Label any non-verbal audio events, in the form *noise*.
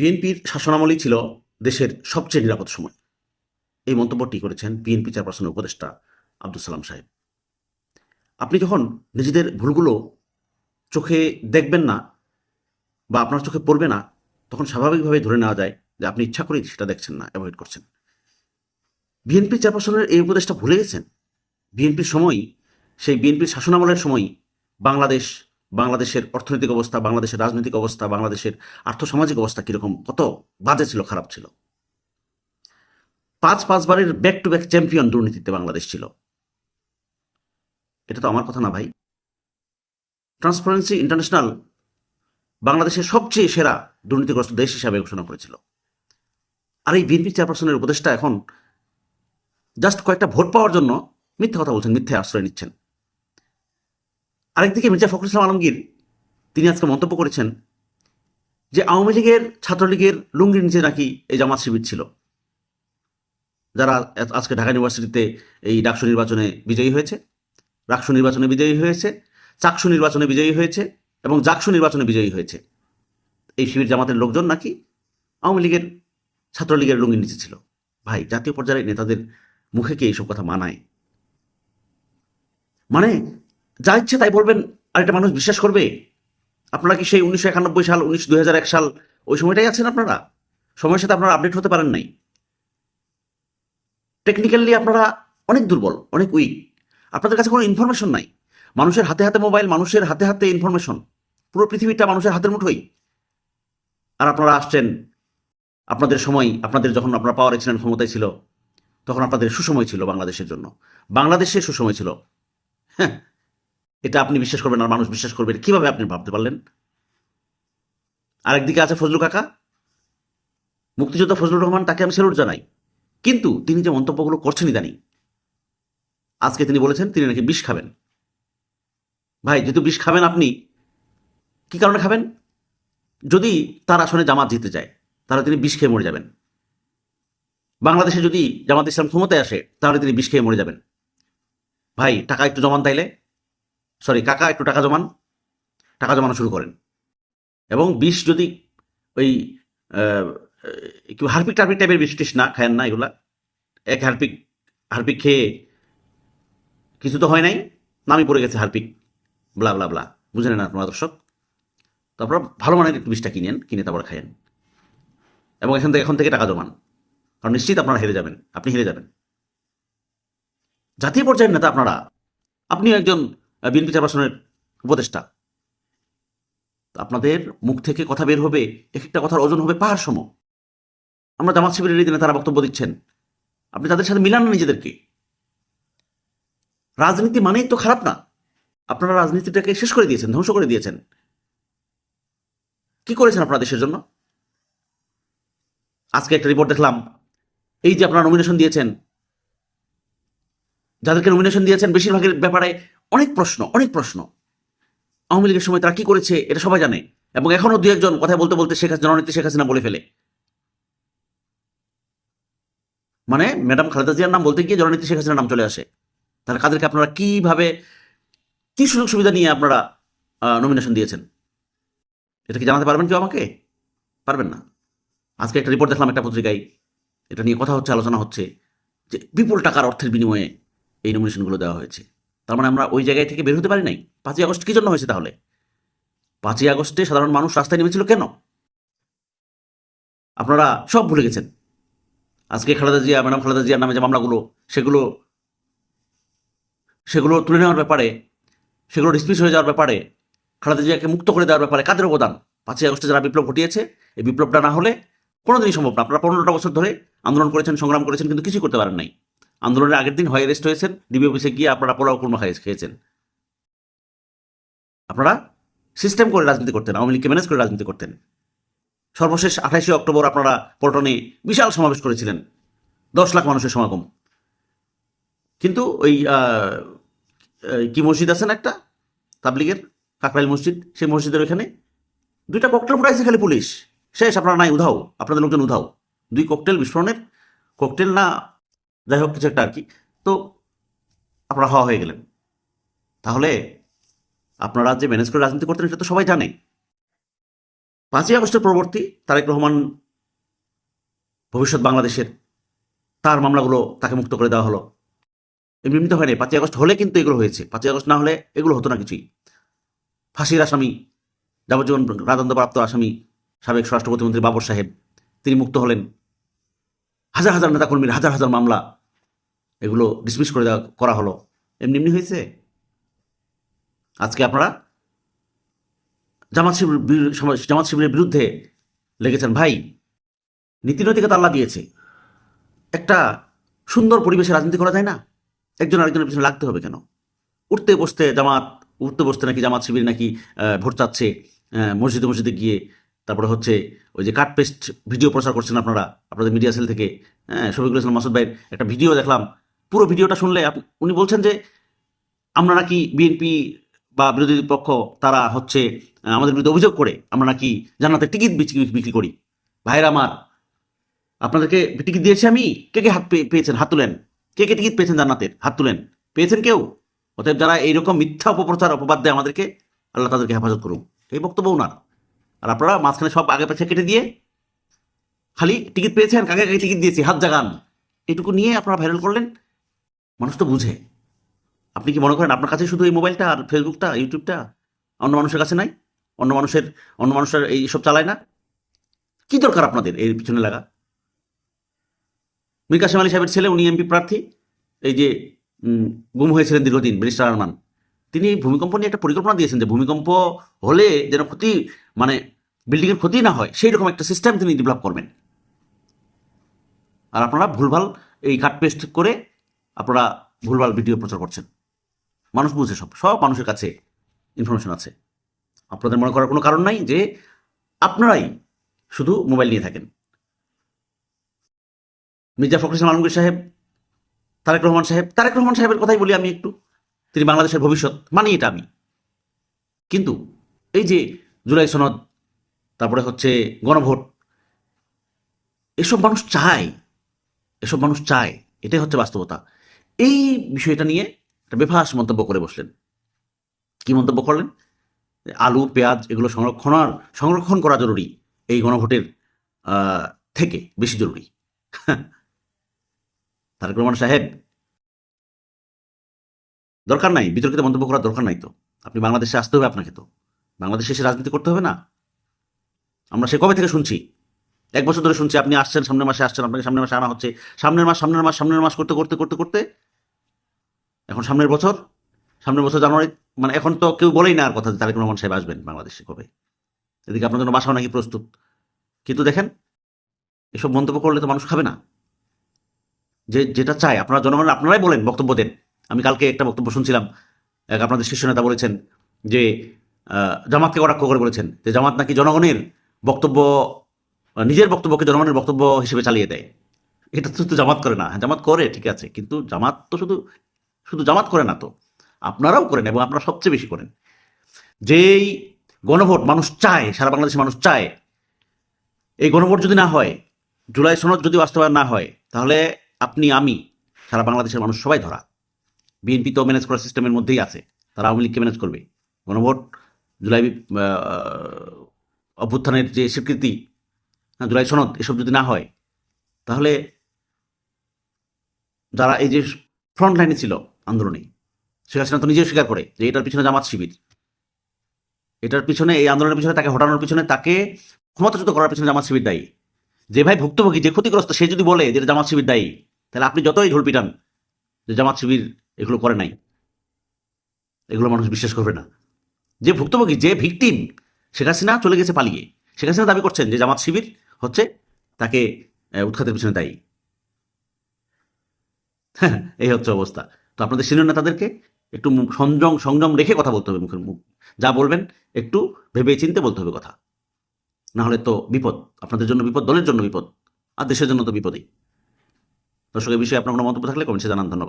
বিএনপির শাসনামলই ছিল দেশের সবচেয়ে নিরাপদ সময়। এই মন্তব্যটি করেছেন বিএনপি চেয়ারপারসনের উপদেষ্টা আব্দুল সালাম সাহেব। আপনি যখন নিজেদের ভুলগুলো চোখে দেখবেন না বা আপনার চোখে পড়বে না, তখন স্বাভাবিকভাবে ধরে নেওয়া যায় যে আপনি ইচ্ছা করেই সেটা দেখছেন না, অ্যাভয়েড করছেন। বিএনপি চেয়ারপারসনের এই উপদেশটা ভুলে গেছেন? বিএনপির সময় সেই বিএনপির শাসনামলের সময় বাংলাদেশ বাংলাদেশের অর্থনৈতিক অবস্থা, বাংলাদেশের রাজনৈতিক অবস্থা, বাংলাদেশের আর্থসামাজিক অবস্থা কীরকম? কত বাজে ছিল, খারাপ ছিল। পাঁচ পাঁচবারের ব্যাক টু ব্যাক চ্যাম্পিয়ন দুর্নীতিতে বাংলাদেশ ছিল। এটা তো আমার কথা না ভাই। ট্রান্সপারেন্সি ইন্টারন্যাশনাল বাংলাদেশের সবচেয়ে সেরা দুর্নীতিগ্রস্ত দেশ হিসাবে ঘোষণা করেছিল। আর এই বিএনপি চেয়ারপারসনের উপদেষ্টা এখন জাস্ট কয়েকটা ভোট পাওয়ার জন্য মিথ্যা কথা বলছেন, মিথ্যে আশ্রয় নিচ্ছেন। আরেকদিকে মির্জা ফখরুল ইসলাম আলমগীর, তিনি আজকে মন্তব্য করেছেন যে আওয়ামী লীগের ছাত্রলীগের লুঙ্গির নিচে নাকি এই জামাত শিবির ছিল। যারা আজকে ঢাকা ইউনিভার্সিটিতে এই ডাকসু নির্বাচনে বিজয়ী হয়েছে, রাকসু নির্বাচনে বিজয়ী হয়েছে, চাকসু নির্বাচনে বিজয়ী হয়েছে এবং জাকসু নির্বাচনে বিজয়ী হয়েছে। এই শিবির জামাতের লোকজন নাকি আওয়ামী লীগের ছাত্রলীগের লুঙ্গির নিচে ছিল। ভাই, জাতীয় পর্যায়ে নেতাদের মুখে কি এইসব কথা মানায়? মানে যা ইচ্ছে তাই বলবেন আর একটা মানুষ বিশ্বাস করবে। আপনারা কি সেই উনিশশো একানব্বই সাল উনিশ দুই এক সাল, ওই সময়টাই আছেন আপনারা? সময়ের সাথে আপনারা আপডেট হতে পারেন নাই। টেকনিক্যালি আপনারা অনেক দুর্বল, অনেক উইক আপনাদের কাছে কোনো ইনফরমেশন নাই। মানুষের হাতে হাতে মোবাইল মানুষের হাতে হাতে ইনফরমেশন পুরো পৃথিবীটা মানুষের হাতের মুঠোই। আর আপনারা আসছেন, আপনাদের সময়, আপনাদের যখন আপনারা পাওয়ার ছিলেন, ক্ষমতায় ছিল, তখন আপনাদের সুসময় ছিল বাংলাদেশের জন্য। বাংলাদেশের সুসময় ছিল। হ্যাঁ এটা আপনি বিশ্বাস করবেন আর মানুষ বিশ্বাস করবেন কীভাবে আপনি ভাবতে পারলেন? আরেকদিকে আছে ফজলু কাকা। মুক্তিযোদ্ধা ফজলুর রহমান, তাকে আমি স্যালুট জানাই। কিন্তু তিনি যে মন্তব্যগুলো করছেন ইদানিং, আজকে তিনি বলেছেন তিনি নাকি বিষ খাবেন। ভাই, যেহেতু বিষ খাবেন আপনি, কি কারণে খাবেন? যদি তার আসনে জামাত জিতে যায়, তাহলে তিনি বিষ খেয়ে মরে যাবেন। বাংলাদেশে যদি জামাত ইসলাম ক্ষমতায় আসে, তাহলে তিনি বিষ খেয়ে মরে যাবেন। ভাই, টাকা একটু জমান তাইলে। সরি কাকা, একটু টাকা জমান। টাকা জমানো শুরু করেন। এবং বিষ যদি ওই হারপিক টারপিক টাইপের বিষ টিস না খায়েন না এগুলা, এক হারপিক হারপিক খেয়ে কিছু তো হয় নাই, নামই পড়ে গেছে হারপিক ব্লা ব্লা ব্লা বুঝলেন না আপনারা দর্শক? তো আপনারা ভালো মানের একটু বিষটা কিনেন, কিনে তারপর খায়েন। এবং এখান থেকে, এখন থেকে টাকা জমান। কারণ নিশ্চিত আপনারা হেরে যাবেন, আপনি হেরে যাবেন। জাতীয় পর্যায়ের নেতা আপনারা, আপনিও একজন বিএনপি চেয়ারপারসনের উপদেষ্টা। আপনাদের মুখ থেকে কথা বের হবে এক একটা কথার ওজন হবে পাহাড় সম আমরা জামাত শিবিরের দিনে তারা বক্তব্য দিচ্ছেন, আপনি তাদের সাথে মিলান না নিজেদেরকে। রাজনীতি মানেই তো খারাপ না। আপনারা রাজনীতিটাকে শেষ করে দিয়েছেন, ধ্বংস করে দিয়েছেন। কি করেছেন আপনারা দেশের জন্য? আজকে একটা রিপোর্ট দেখলাম, এই যে আপনারা নমিনেশন দিয়েছেন, যাদেরকে নমিনেশন দিয়েছেন, বেশিরভাগের ব্যাপারে অনেক প্রশ্ন অনেক প্রশ্ন। আওয়ামী লীগের সময় তারা কি করেছে, এটা সবাই জানে। এবং এখনও দু একজন কথা বলতে বলতে শেখ হাসিনা জননীতি শেখ হাসিনা বলে ফেলে। মানে ম্যাডাম খালেদা জিয়ার নাম বলতে গিয়ে জননীতি শেখ হাসিনার নাম চলে আসে। তাহলে কাদেরকে আপনারা কীভাবে, কি সুযোগ সুবিধা নিয়ে আপনারা নমিনেশন দিয়েছেন? এটা কি জানাতে পারবেন কেউ আমাকে? পারবেন না। আজকে একটা রিপোর্ট দেখলাম একটা পত্রিকায়, এটা নিয়ে কথা হচ্ছে, আলোচনা হচ্ছে, যে বিপুল টাকার অর্থের বিনিময়ে এই নমিনেশনগুলো দেওয়া হয়েছে। তার মানে আমরা ওই জায়গায় থেকে বের হতে পারি নাই? পাঁচই আগস্ট কী জন্য হয়েছে তাহলে? পাঁচই আগস্টে সাধারণ মানুষ রাস্তায় নেমেছিল কেন? আপনারা সব ভুলে গেছেন। আজকে খালেদা জিয়া, ম্যাডাম খালেদা জিয়ার নামে যে মামলাগুলো, সেগুলো সেগুলো তুলে নেওয়ার ব্যাপারে, সেগুলো ডিসমিস হয়ে যাওয়ার ব্যাপারে, খালেদা জিয়াকে মুক্ত করে দেওয়ার ব্যাপারে কাদের অবদান? পাঁচই আগস্টে যারা বিপ্লব ঘটিয়েছে, এই বিপ্লবটা না হলে কোনোদিনই সম্ভব না। আপনারা পনেরোটা বছর ধরে আন্দোলন করেছেন, সংগ্রাম করেছেন, কিন্তু কিছুই করতে পারেন নাই। আন্দোলনের আগের দিন হয় অ্যারেস্ট হয়েছেন। ডিবি অফিসে গিয়ে আপনারা পোলাও কুর্মা খাই খেয়েছেন। আপনারা সিস্টেম করে রাজনীতি করতেন, আওয়ামী লীগকে ম্যানেজ করে রাজনীতি করতেন। সর্বশেষ আঠাশে অক্টোবর আপনারা পল্টনে বিশাল সমাবেশ করেছিলেন, দশ লাখ মানুষের সমাগম। কিন্তু ওই কি মসজিদ আছেন একটা? তাবলিগের, কাকরাইল মসজিদ, সেই মসজিদের ওইখানে। দুইটা ককটেল ফুটাইছে খালি পুলিশ। শেষ, আপনারা নাই, উধাও। আপনাদের লোকজন উধাও। দুই ককটেল বিস্ফোরণের। ককটেল না যাই হোক কিছু একটা আর কি। তো আপনারা হওয়া হয়ে গেলেন। তাহলে আপনারা যে ম্যানেজ করে রাজনীতি করতেন, সেটা তো সবাই জানে। পাঁচই আগস্টের পরবর্তী তারেক রহমান ভবিষ্যৎ বাংলাদেশের তার মামলাগুলো তাকে মুক্ত করে দেওয়া হলো। এমনি এমনিতে হয়নি। পাঁচই আগস্ট হলে কিন্তু এগুলো হয়েছে। পাঁচই আগস্ট না হলে এগুলো হতো না কিছুই। ফাঁসির আসামি, যাবজ্জীবন রাজদণ্ডপ্রাপ্ত আসামি, সাবেক স্বরাষ্ট্র প্রতিমন্ত্রী বাবর সাহেব, তিনি মুক্ত হলেন। হাজার হাজার নেতাকর্মীর হাজার হাজার মামলা এগুলো ডিসমিস করে দেওয়া, করা হলো। এমনি এমনি হয়েছে। আজকে আপনারা জামাত শিবির জামাত শিবিরের বিরুদ্ধে লেগেছেন ভাই নীতি নৈতিকতা আল্লাহ দিয়েছে। একটা সুন্দর পরিবেশে রাজনীতি করা যায় না। একজন আরেকজনের পিছনে লাগতে হবে কেন? উঠতে বসতে জামাত, উঠতে বসতে নাকি জামাত শিবির নাকি ভোট চাচ্ছে মসজিদে মসজিদে গিয়ে তারপরে হচ্ছে ওই যে কাট পেস্ট ভিডিও প্রচার করছেন আপনারা, আপনাদের মিডিয়া সেল থেকে। হ্যাঁ শফিকুল মাসুদ ভাইয়ের একটা ভিডিও দেখলাম পুরো ভিডিওটা শুনলে উনি বলছেন যে, আমরা নাকি বিএনপি বা বিরোধী পক্ষ, তারা হচ্ছে আমাদের বিরুদ্ধে অভিযোগ করে, আমরা নাকি জান্নাতের টিকিট বিক্রি- করি। ভাইরা আমার, আপনাদেরকে টিকিট দিয়েছি আমি। কে কে হাত পেয়ে- পেয়েছেন? হাত তুলেন। কে কে টিকিট পেয়েছেন জান্নাতের? হাত তুলেন। পেয়েছেন কেউ? অতএব যারা এইরকম মিথ্যা অপপ্রচার, অপবাদ দেয় আমাদেরকে, আল্লাহ তাদেরকে হেফাজত করুন এই বক্তব্য ওনার। আর আপনারা মাঝখানে সব আগে পেছে কেটে দিয়ে, খালি টিকিট পেয়েছেন, কাকে কাকে টিকিট দিয়েছি, হাত জাগান। এটুকু নিয়ে আপনারা ভাইরাল করলেন। মানুষ তো বুঝে। আপনি কি মনে করেন আপনার কাছে শুধু এই মোবাইলটা আর ফেসবুকটা, ইউটিউবটা অন্য মানুষের কাছে নাই? অন্য মানুষের অন্য মানুষের এই সব চালায় না? কি দরকার আপনাদের এর পিছনে লাগা? মীর কাসিম আলী সাহেবের ছেলে, উনি এমপি প্রার্থী, এই যে গুম হয়েছিলেন দীর্ঘদিন ব্যারিস্টার আরমান। তিনি ভূমিকম্প নিয়ে একটা পরিকল্পনা দিয়েছেন যে ভূমিকম্প হলে যেন ক্ষতি মানে বিল্ডিংয়ের ক্ষতি না হয়, সেই রকম একটা সিস্টেম তিনি ডেভেলপ করবেন। আর আপনারা ভুলভাল এই কাট পেস্ট করে আপনারা ভুলভাল ভিডিও প্রচার করছেন। মানুষ বুঝে সব সব মানুষের কাছে ইনফরমেশন আছে। আপনাদের মনে করার কোনো কারণ নাই যে আপনারাই শুধু মোবাইল নিয়ে থাকেন। মির্জা ফখরুল ইসলাম আলমগীর সাহেব, তারেক রহমান সাহেব, তারেক রহমান সাহেবের কথাই বলি আমি একটু। তিনি বাংলাদেশের ভবিষ্যৎ, মানি এটা আমি। কিন্তু এই যে জুলাই সনদ, তারপরে হচ্ছে গণভোট, এসব মানুষ চায়, এসব মানুষ চায়, এটাই হচ্ছে বাস্তবতা। এই বিষয়টা নিয়ে একটা বেফাস মন্তব্য করে বসলেন। কি মন্তব্য করলেন? আলু, পেঁয়াজ এগুলো সংরক্ষণ আর সংরক্ষণ করা জরুরি এই গণভোটের থেকে বেশি জরুরি। *laughs* তারেক রহমান সাহেব, দরকার নাই, বিতর্কিত মন্তব্য করার দরকার নাই তো। আপনি বাংলাদেশে আসতে হবে আপনাকে তো। বাংলাদেশে এসে রাজনীতি করতে হবে না। আমরা সে কবে থেকে শুনছি? এক বছর ধরে শুনছি, আপনি আসছেন, সামনের মাসে আসছেন, আপনাকে সামনের মাসে আনা হচ্ছে। সামনের মাস সামনের মাস সামনের মাস করতে করতে করতে করতে এখন সামনের বছর সামনের বছর জানুয়ারি মানে এখন তো কেউ বলেই না আর কথা তারেক রহমান সাহেব আসবেন বাংলাদেশে কবে। এদিকে আপনার জন্য বাসাও নাকি প্রস্তুত। কিন্তু দেখেন, এসব মন্তব্য করলে তো মানুষ খাবে না। যে, যেটা চায়, আপনারা জনগণ, আপনারাই বলেন, বক্তব্য দেন। আমি কালকে একটা বক্তব্য শুনছিলাম, এক আপনাদের শীর্ষ নেতা বলেছেন যে জামাতকে কটাক্ষ করে বলেছেন যে, জামাত নাকি জনগণের বক্তব্য, নিজের বক্তব্যকে জনগণের বক্তব্য হিসেবে চালিয়ে দেয়। এটা তো জামাত করে না। হ্যাঁ জামাত করে, ঠিক আছে। কিন্তু জামাত তো শুধু শুধু জামাত করে না তো, আপনারাও করেন এবং আপনারা সবচেয়ে বেশি করেন। যেই গণভোট মানুষ চায়, সারা বাংলাদেশের মানুষ চায়, এই গণভোট যদি না হয়, জুলাই সনদ যদি বাস্তবায়ন না হয়, তাহলে আপনি, আমি, সারা বাংলাদেশের মানুষ সবাই ধরা। বিএনপি তো ম্যানেজ করার সিস্টেমের মধ্যেই আছে, তারা আওয়ামী লীগকে ম্যানেজ করবে। গণভোট, জুলাই অভ্যুত্থানের যে স্বীকৃতি জুলাই সনদ, এসব যদি না হয়, তাহলে যারা এই যে ফ্রন্ট লাইনে ছিল আন্দোলনে। শেখ হাসিনা তো নিজেও স্বীকার করে যে এটার পিছনে জামাত শিবির। এটার পিছনে এই আন্দোলনের পিছনে তাকে হটানোর পিছনে তাকে ক্ষমতাচ্যুত করার পিছনে জামাত শিবির দায়ী। যে ভাই ভুক্তভোগী যে ক্ষতিগ্রস্ত সে যদি বলে যে জামাত শিবির দায়ী তাহলে আপনি যতই ঢোল পিটান যে জামাত শিবির এগুলো করে নাই। এগুলো মানুষ বিশ্বাস করবে না। যে ভুক্তভোগী যে ভিকটিম শেখ হাসিনা চলে গেছে পালিয়ে। শেখ হাসিনা দাবি করছেন যে জামাত শিবির হচ্ছে তাকে উৎখাতের পিছনে দায়ী। হ্যাঁ, এই হচ্ছে অবস্থা। তো আপনাদের সিনিয়র নেতাদেরকে একটু সংযম সংযম রেখে কথা বলতে হবে মুখের মুখ যা বলবেন, একটু ভেবে চিনতে বলতে হবে কথা। না হলে তো বিপদ। আপনাদের জন্য বিপদ, দলের জন্য বিপদ। আর দেশের জন্য তো বিপদই। দর্শকের বিষয়ে আপনার কোনো মন্তব্য থাকলে কমেন্টে জানান, ধন্যবাদ।